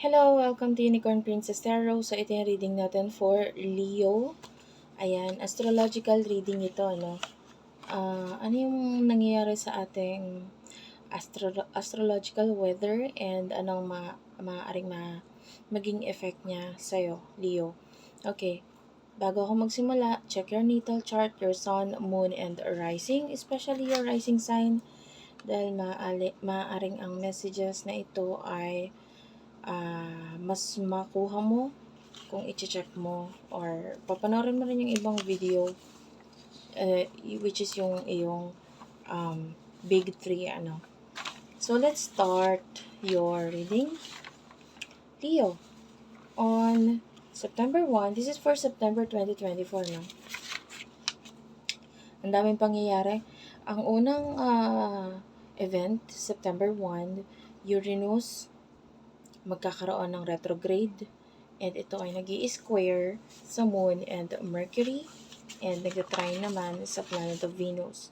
Hello! Welcome to Unicorn Princess Tarot. So, ito yung reading natin for Leo. Ayan, astrological reading ito, ano? Ah, ano yung nangyayari sa ating astro- astrological weather and anong ma maaaring ma maging effect niya sa'yo, Leo. Okay, bago ako magsimula, check your natal chart, your sun, moon, and rising, especially your rising sign dahil maali, maaaring ang messages na ito ay ah, mas makuha mo kung i-check mo or papanoorin mo rin yung ibang video eh, which is yung iyong um, big three ano. So let's start your reading. Leo, on September 1, this is for September 2024 no. Ang daming pangyayari. Ang unang ah, event, September 1, Uranus magkakaroon ng retrograde and ito ay nag square sa Moon and Mercury and nagtatry naman sa planet of Venus.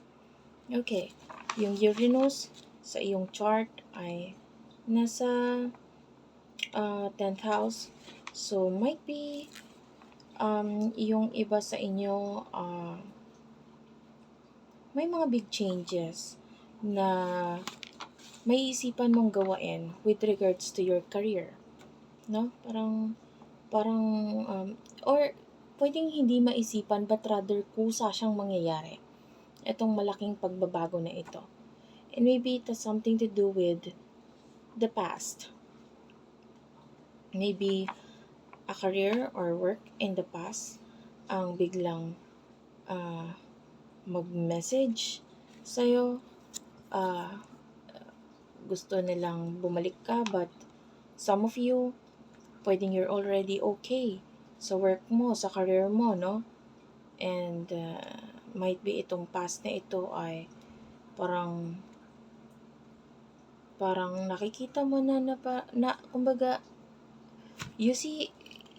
Okay, yung Uranus sa iyong chart ay nasa uh, 10th house. So, might be um, yung iba sa inyo uh, may mga big changes na may isipan mong gawain with regards to your career. No? Parang, parang, um, or pwedeng hindi maisipan but rather kusa siyang mangyayari. Itong malaking pagbabago na ito. And maybe it has something to do with the past. Maybe a career or work in the past ang biglang uh, mag-message sa'yo. Uh, gusto nilang bumalik ka but some of you, pwedeng you're already okay sa work mo, sa career mo, no? And uh, might be itong past na ito ay parang parang nakikita mo na na, pa, na kumbaga you see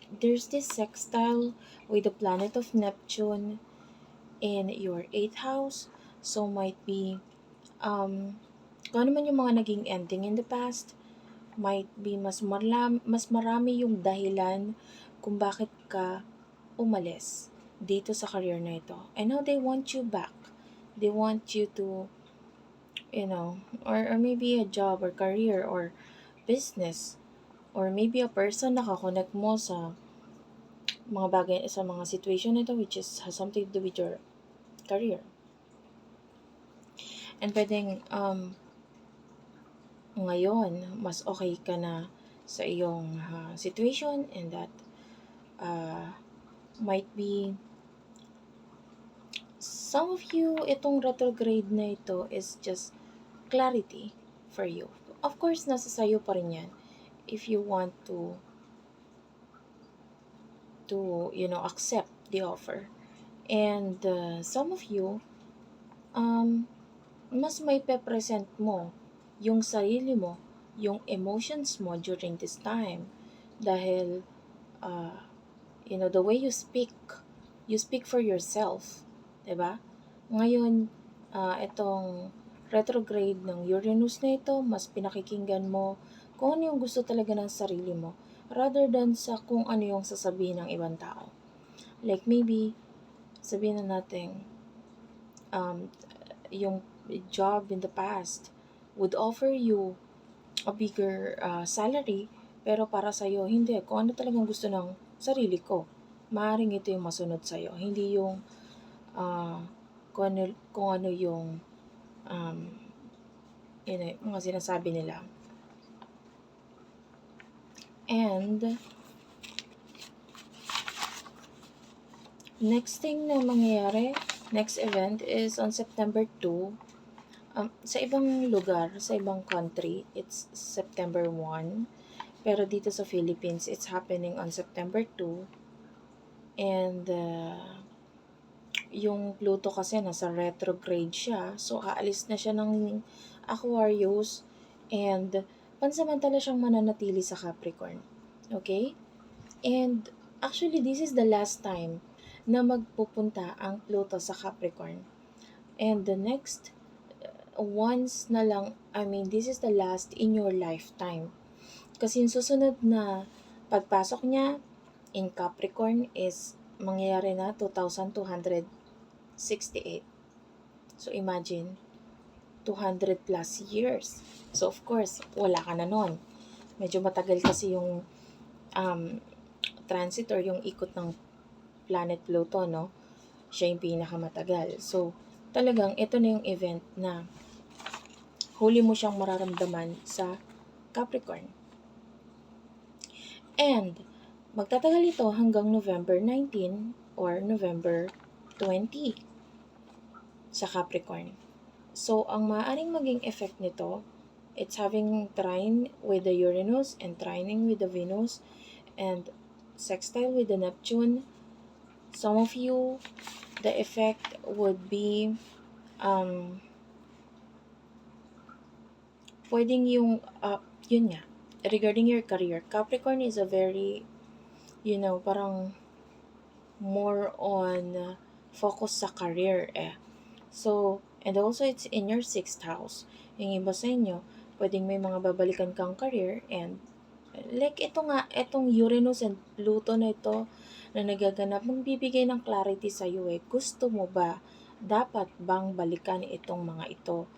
there's this sextile with the planet of Neptune in your 8th house so might be um kung ano man yung mga naging ending in the past might be mas marami, mas marami yung dahilan kung bakit ka umalis dito sa career na ito. And now they want you back. They want you to you know, or, or maybe a job or career or business or maybe a person na kakonect mo sa mga bagay sa mga situation nito which is has something to do with your career. And pwedeng um, ngayon, mas okay ka na sa iyong uh, situation and that uh, might be some of you, itong retrograde na ito is just clarity for you. Of course, nasa sayo pa rin yan. If you want to to, you know, accept the offer. And uh, some of you, um, mas may pe-present mo yung sarili mo, yung emotions mo during this time. Dahil, uh, you know, the way you speak, you speak for yourself. ba? Ngayon, uh, itong retrograde ng Uranus na ito, mas pinakikinggan mo kung ano yung gusto talaga ng sarili mo rather than sa kung ano yung sasabihin ng ibang tao. Like maybe, sabihin na natin, um, yung job in the past would offer you a bigger uh, salary, pero para sa'yo, hindi. Kung ano talagang gusto ng sarili ko, maaaring ito yung masunod sa'yo. Hindi yung uh, kung, ano, kung ano yung um, yun, eh, mga sinasabi nila. And, next thing na mangyayari, next event is on September 2. Um, sa ibang lugar, sa ibang country, it's September 1. Pero dito sa Philippines, it's happening on September 2. And, uh, yung Pluto kasi nasa retrograde siya. So, aalis na siya ng Aquarius and pansamantala siyang mananatili sa Capricorn. Okay? And actually, this is the last time na magpupunta ang Pluto sa Capricorn. And the next, once na lang, I mean, this is the last in your lifetime. Kasi yung susunod na pagpasok niya in Capricorn is mangyayari na 2,268. So imagine, 200 plus years. So of course, wala ka na nun. Medyo matagal kasi yung um, transit or yung ikot ng planet Pluto, no? Siya yung pinakamatagal. So, talagang ito na yung event na huli mo siyang mararamdaman sa Capricorn. And, magtatagal ito hanggang November 19 or November 20 sa Capricorn. So, ang maaaring maging effect nito, it's having trine with the Uranus and trining with the Venus and sextile with the Neptune. Some of you, the effect would be um, pwedeng yung, uh, yun nga, regarding your career, Capricorn is a very, you know, parang more on uh, focus sa career eh. So, and also it's in your sixth house. Yung iba sa inyo, pwedeng may mga babalikan kang career and like ito nga, itong Uranus and Pluto na ito na nagaganap, magbibigay ng clarity sa iyo eh. Gusto mo ba, dapat bang balikan itong mga ito?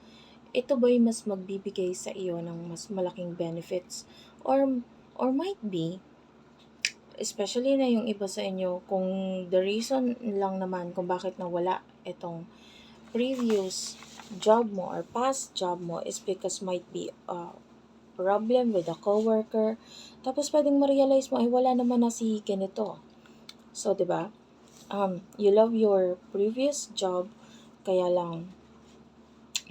Ito ba'y mas magbibigay sa iyo ng mas malaking benefits? Or, or might be, especially na yung iba sa inyo, kung the reason lang naman kung bakit nawala itong previous job mo or past job mo is because might be a problem with a coworker. Tapos pwedeng ma-realize mo ay wala naman na si ganito. So, 'di ba? Um, you love your previous job kaya lang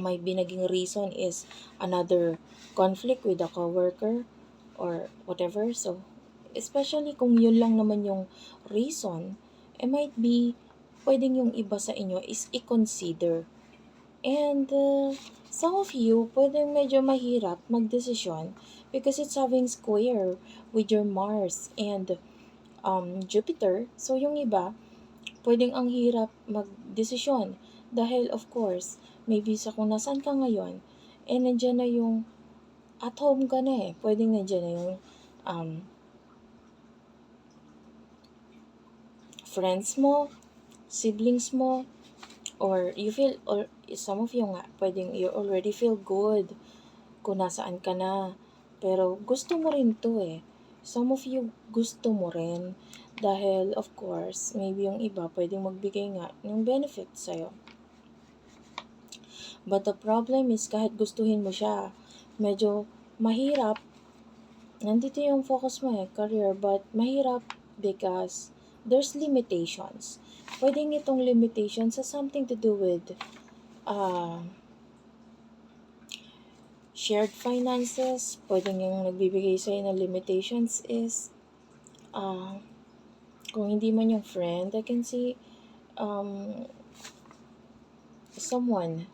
may binaging reason is another conflict with a coworker or whatever. So, especially kung yun lang naman yung reason, it might be pwedeng yung iba sa inyo is i-consider. And uh, some of you, pwedeng medyo mahirap magdesisyon because it's having square with your Mars and um, Jupiter. So, yung iba, pwedeng ang hirap magdesisyon dahil of course, maybe sa kung nasan ka ngayon, eh nandiyan na yung at home ka na eh. Pwedeng nandiyan na yung um, friends mo, siblings mo, or you feel, or some of you nga, pwedeng you already feel good kung nasaan ka na. Pero gusto mo rin to eh. Some of you gusto mo rin dahil of course, maybe yung iba pwedeng magbigay nga ng benefit sa'yo. But the problem is kahit gustuhin mo siya, medyo mahirap. Nandito yung focus mo eh, career, but mahirap because there's limitations. Pwedeng itong limitations sa something to do with uh, shared finances. Pwedeng yung nagbibigay sa'yo ng limitations is uh, kung hindi man yung friend, I can see um, someone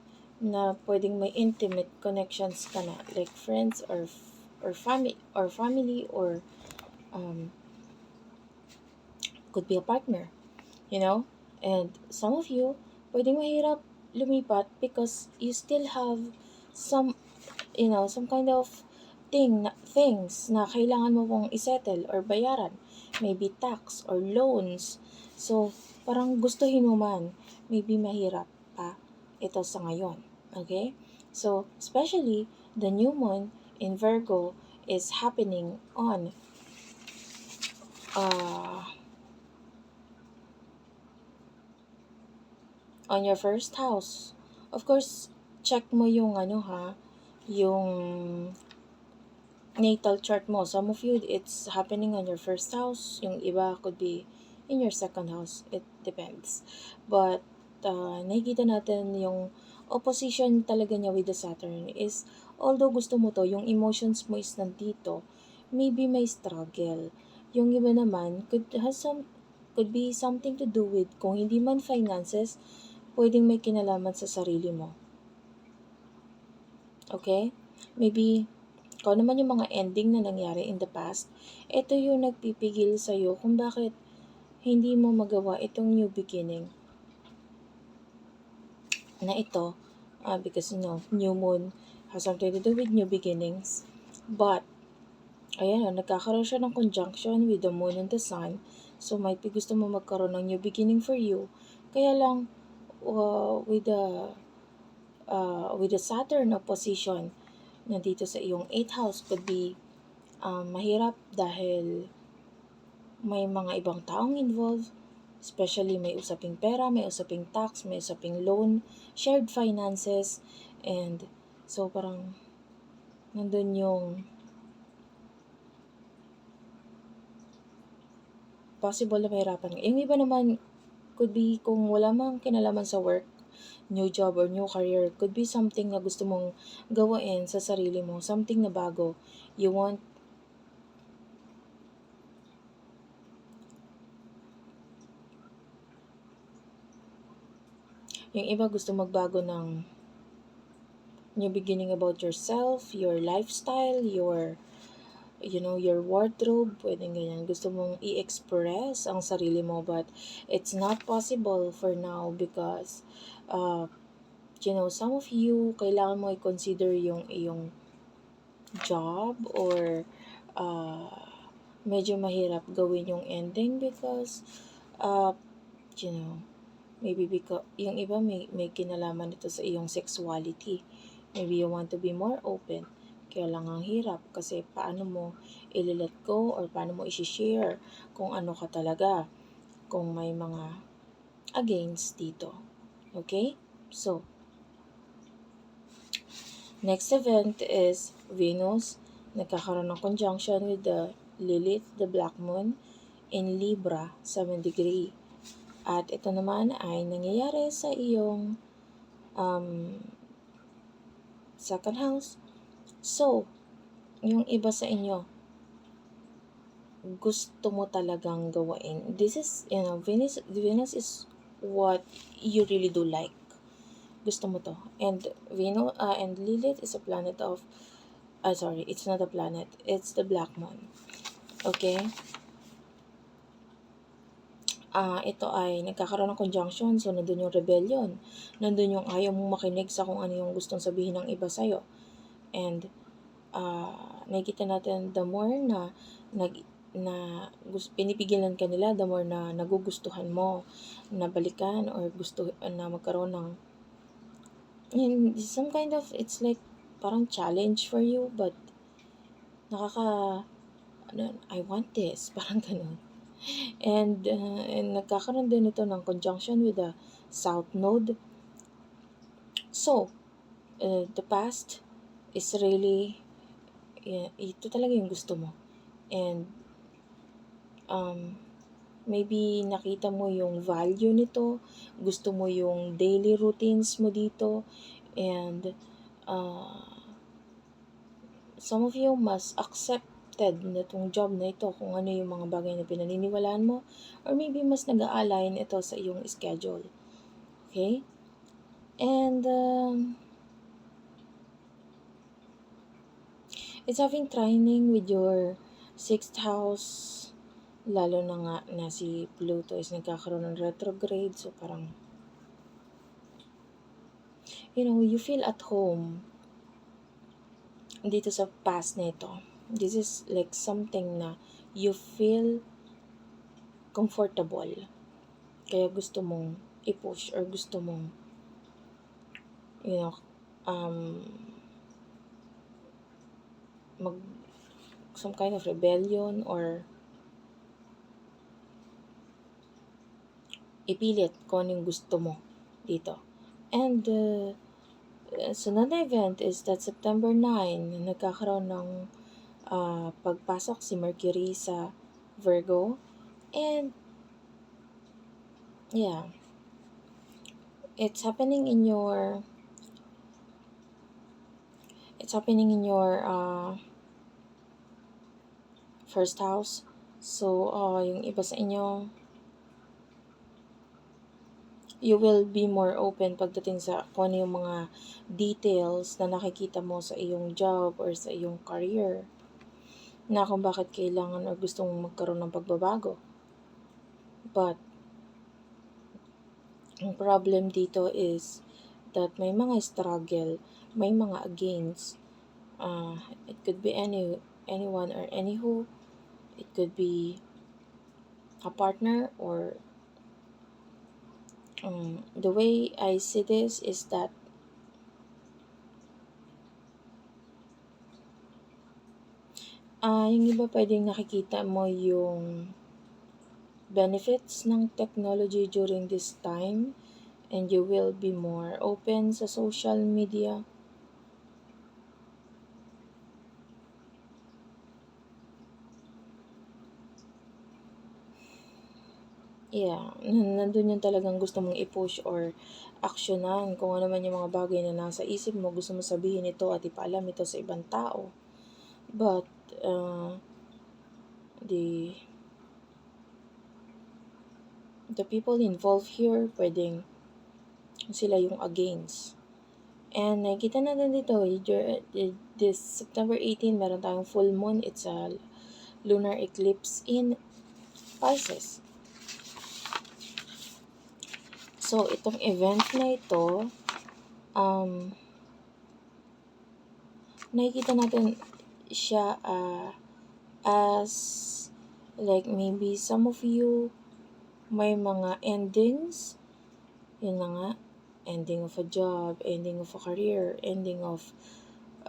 na pwedeng may intimate connections ka na like friends or or family or family or um, could be a partner you know? And some of you pwedeng mahirap lumipat because you still have some you know some kind of thing na, things na kailangan mo pong isettle or bayaran. Maybe tax or loans. So parang gustuhin mo man maybe mahirap pa ito sa ngayon Okay? So, especially the new moon in Virgo is happening on uh, on your first house. Of course, check mo yung ano ha, yung natal chart mo. Some of you, it's happening on your first house. Yung iba could be in your second house. It depends. But, uh, nakikita natin yung opposition talaga niya with the Saturn is, although gusto mo to, yung emotions mo is nandito, maybe may struggle. Yung iba naman, could has some, could be something to do with, kung hindi man finances, pwedeng may kinalaman sa sarili mo. Okay? Maybe, kung naman yung mga ending na nangyari in the past, ito yung nagpipigil sa'yo kung bakit hindi mo magawa itong new beginning na ito uh, because you know new moon has something to do with new beginnings but ayan, nagkakaroon siya ng conjunction with the moon and the sun. So, might be gusto mo magkaroon ng new beginning for you. Kaya lang, uh, with the uh, with the Saturn opposition nandito sa iyong 8th house could be um, mahirap dahil may mga ibang taong involved especially may usaping pera, may usaping tax, may usaping loan, shared finances, and so parang nandun yung possible na mahirapan. Yung iba naman, could be kung wala mang kinalaman sa work, new job or new career, could be something na gusto mong gawain sa sarili mo, something na bago. You want yung iba gusto magbago ng new beginning about yourself, your lifestyle, your you know, your wardrobe, pwedeng ganyan. Gusto mong i-express ang sarili mo, but it's not possible for now because, uh, you know, some of you, kailangan mo i-consider yung iyong job or uh, medyo mahirap gawin yung ending because, uh, you know, maybe because, yung iba may, may kinalaman ito sa iyong sexuality. Maybe you want to be more open kaya lang ang hirap kasi paano mo ililet go or paano mo isi-share kung ano ka talaga kung may mga against dito. Okay? So, next event is Venus nagkakaroon ng conjunction with the Lilith, the Black Moon, in Libra, 7 degree. At ito naman ay nangyayari sa iyong um, second house, So, yung iba sa inyo, gusto mo talagang gawain. This is, you know, Venus, Venus is what you really do like. Gusto mo to. And Venus, uh, and Lilith is a planet of, uh, sorry, it's not a planet. It's the black moon. Okay? Uh, ito ay nagkakaroon ng conjunction, so nandun yung rebellion. Nandun yung ayaw mong makinig sa kung ano yung gustong sabihin ng iba sa'yo. And uh, nakikita natin the more na nag na pinipigilan ka nila, the more na nagugustuhan mo na balikan or gusto na magkaroon ng yun, some kind of, it's like parang challenge for you, but nakaka, ano, I want this, parang ganun. And, uh, and nagkakaroon din ito ng conjunction with the south node. So, uh, the past is really, yeah, ito talaga yung gusto mo. And, um, maybe nakita mo yung value nito, gusto mo yung daily routines mo dito, and uh, some of you must accepted na itong job na ito kung ano yung mga bagay na pinaniniwalaan mo, or maybe mas nag-align ito sa iyong schedule. Okay? And, um, It's having training with your sixth house. Lalo na nga na si Pluto is nagkakaroon ng retrograde. So parang, you know, you feel at home dito sa past nito. This is like something na you feel comfortable. Kaya gusto mong i-push or gusto mong, you know, um, mag some kind of rebellion or ipilit kung ano yung gusto mo dito. And uh, sunod na event is that September 9, nagkakaroon ng uh, pagpasok si Mercury sa Virgo. And yeah, it's happening in your it's happening in your uh, first house. So, uh, yung iba sa inyo, you will be more open pagdating sa kung ano yung mga details na nakikita mo sa iyong job or sa iyong career na kung bakit kailangan or gusto mong magkaroon ng pagbabago. But, ang problem dito is that may mga struggle may mga against. Uh, it could be any anyone or anywho. It could be a partner or um, the way I see this is that ah yung iba pwedeng nakikita mo yung benefits ng technology during this time and you will be more open sa social media. Yeah, nan nandun yung talagang gusto mong i-push or aksiyunan kung ano man yung mga bagay na nasa isip mo, gusto mo sabihin ito at ipaalam ito sa ibang tao. But, uh, the the people involved here, pwedeng sila yung against. And nakikita natin dito, dur- this September 18, meron tayong full moon. It's a lunar eclipse in Pisces. So, itong event na ito, um, nakikita natin siya ah, as like maybe some of you may mga endings. Yun na nga, ending of a job, ending of a career, ending of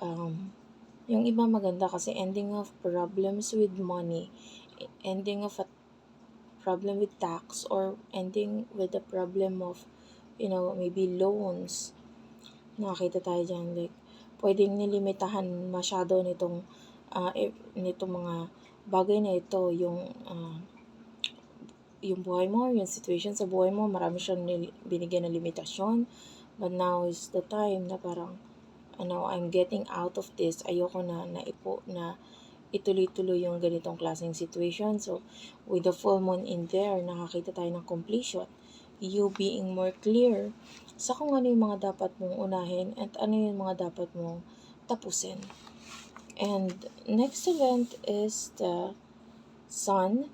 um, yung iba maganda kasi ending of problems with money, ending of a problem with tax, or ending with the problem of, you know, maybe loans. Nakakita tayo dyan, like, pwedeng nilimitahan masyado nitong, eh, nitong mga bagay na ito, yung, ah, yung buhay mo, yung situation sa buhay mo, marami siyang binigyan ng limitasyon. But now is the time na parang, ano, I'm getting out of this. Ayoko na, na ipo, na ituloy-tuloy yung ganitong klaseng situation. So, with the full moon in there, nakakita tayo ng completion. You being more clear sa kung ano yung mga dapat mong unahin at ano yung mga dapat mong tapusin. And next event is the sun.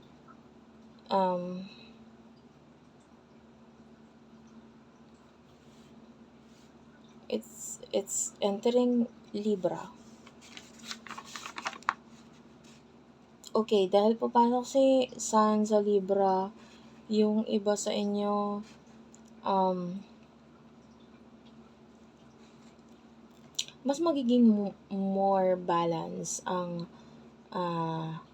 Um, it's it's entering Libra. Okay, dahil papasok si Sun sa Libra, yung iba sa inyo, um, mas magiging mo- more balance ang ah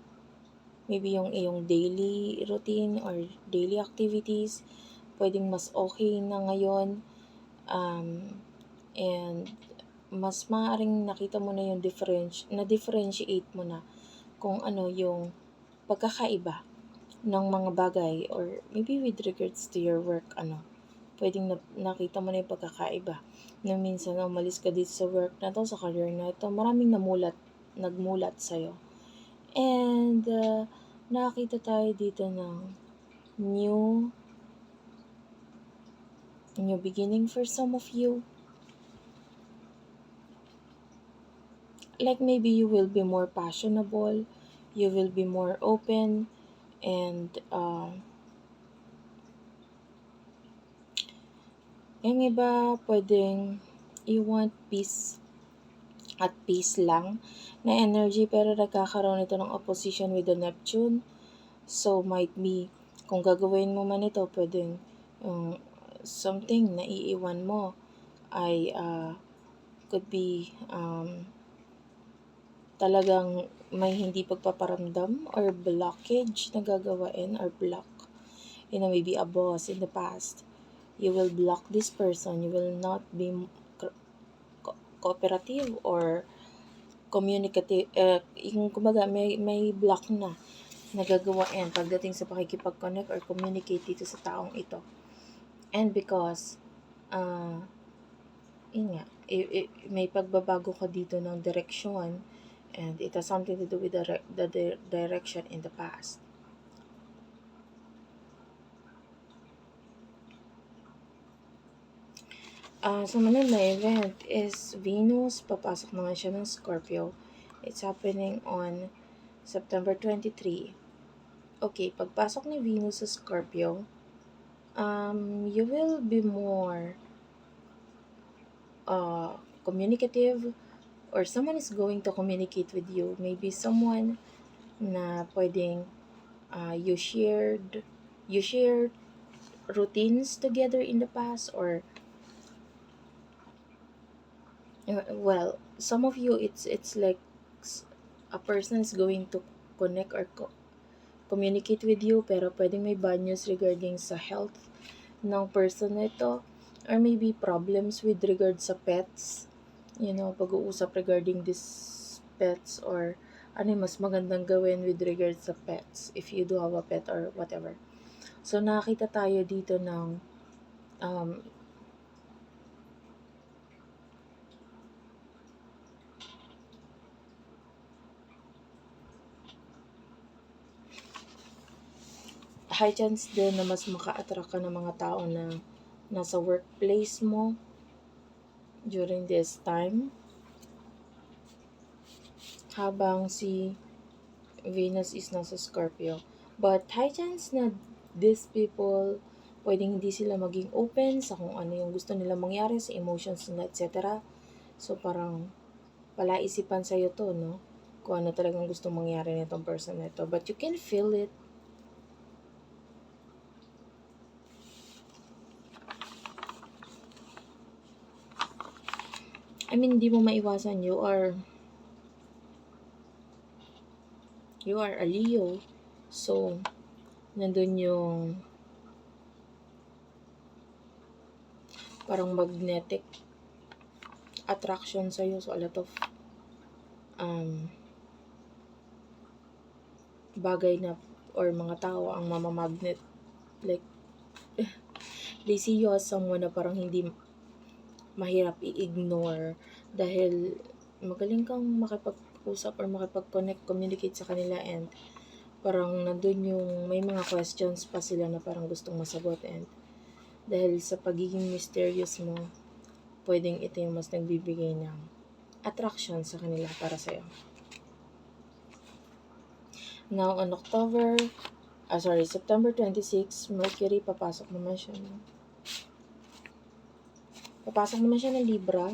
maybe yung iyong daily routine or daily activities. Pwedeng mas okay na ngayon um, and mas maaring nakita mo na yung difference na differentiate mo na kung ano yung pagkakaiba ng mga bagay or maybe with regards to your work ano pwedeng na, nakita mo na yung pagkakaiba. Na minsan umalis ka dito sa work na to sa career na ito maraming namulat nagmulat sa'yo. And uh, nakakita tayo dito ng new new beginning for some of you. Like maybe you will be more passionable, you will be more open, and uh, yung iba pwedeng you want peace at peace lang na energy pero nagkakaroon ito ng opposition with the Neptune. So might be kung gagawin mo man ito pwedeng um, something na iiwan mo ay uh, could be um, talagang may hindi pagpaparamdam or blockage na gagawain or block. You know, maybe a boss in the past. You will block this person. You will not be co- co- cooperative or communicative. Uh, yung kumbaga, may, may block na nagagawain pagdating sa pakikipag-connect or communicate dito sa taong ito. And because, uh, yun nga, i- i- may pagbabago ka dito ng direksyon and it has something to do with the, the di- direction in the past. So, naman na event is Venus. Papasok naman siya ng Scorpio. It's happening on September 23. Okay, pagpasok ni Venus sa Scorpio, um, you will be more uh, communicative or someone is going to communicate with you. Maybe someone na pwedeng uh, you shared you shared routines together in the past or well some of you it's it's like a person is going to connect or co- communicate with you pero pwedeng may bad news regarding sa health ng person na ito or maybe problems with regard sa pets you know pag-uusap regarding this pets or ano mas magandang gawin with regard sa pets if you do have a pet or whatever. So nakakita tayo dito ng um, high chance din na mas maka-attract ka ng mga tao na nasa workplace mo during this time. Habang si Venus is nasa Scorpio. But high chance na these people, pwedeng hindi sila maging open sa kung ano yung gusto nila mangyari sa emotions nila, etc. So parang palaisipan sa'yo to, no? Kung ano talagang gusto mangyari nitong person na ito. But you can feel it I mean, hindi mo maiwasan. You are, you are a Leo. So, nandun yung parang magnetic attraction sa'yo. So, a lot of um, bagay na or mga tao ang mamamagnet. Like, they see you as someone na parang hindi mahirap i-ignore dahil magaling kang makipag-usap or makipag-connect, communicate sa kanila and parang nandun yung may mga questions pa sila na parang gustong masagot and dahil sa pagiging mysterious mo, pwedeng ito yung mas nagbibigay ng attraction sa kanila para sa'yo. Now, on October, ah sorry, September 26, Mercury, papasok naman siya. No? Papasok naman siya ng Libra.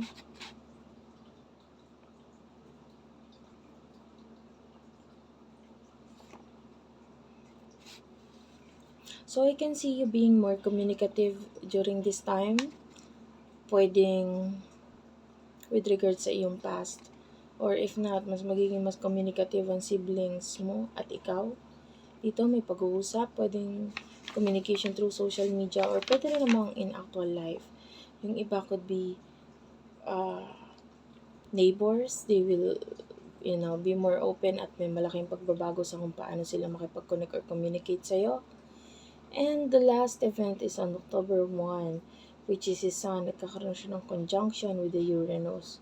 So, I can see you being more communicative during this time. Pwedeng with regards sa iyong past. Or if not, mas magiging mas communicative ang siblings mo at ikaw. Dito may pag-uusap, pwedeng communication through social media or pwede rin namang in actual life. Yung iba could be uh, neighbors, they will you know, be more open at may malaking pagbabago sa kung paano sila makipag-connect or communicate sa'yo. And the last event is on October 1, which is si Sun. Nagkakaroon siya ng conjunction with the Uranus.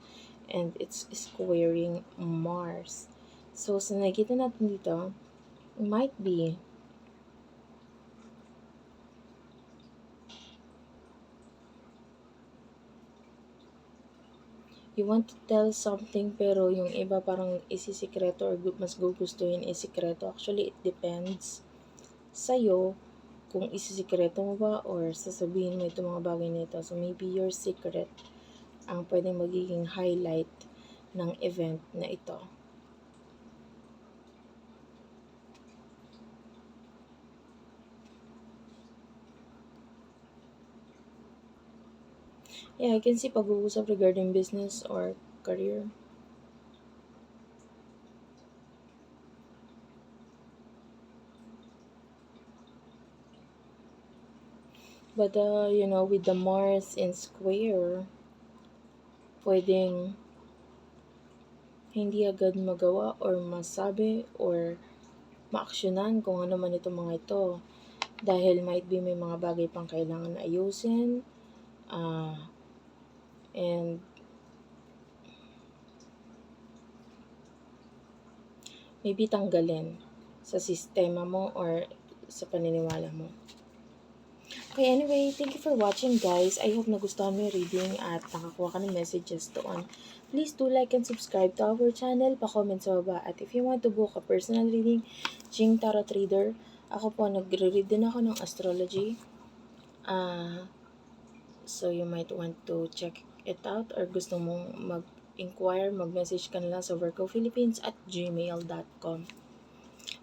And it's squaring Mars. So, sa nakikita natin dito, might be you want to tell something pero yung iba parang isisikreto or mas gugustuhin isikreto. Actually, it depends sa'yo kung isisikreto mo ba or sasabihin mo itong mga bagay na ito. So, maybe your secret ang pwedeng magiging highlight ng event na ito. Yeah, I can see pag-uusap regarding business or career. But, uh, you know, with the Mars in square, pwedeng hindi agad magawa or masabi or maaksyonan kung ano man itong mga ito. Dahil might be may mga bagay pang kailangan ayusin. ah and maybe tanggalin sa sistema mo or sa paniniwala mo. Okay, anyway, thank you for watching guys. I hope nagustuhan mo yung reading at nakakuha ka ng messages doon. Please do like and subscribe to our channel. Pa-comment sa baba. At if you want to book a personal reading, Jing Tarot Reader, ako po nagre-read din ako ng astrology. Ah, so you might want to check it out or gusto mong mag inquire, mag-message ka na sa workophilippines at gmail.com.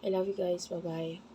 I love you guys. Bye-bye.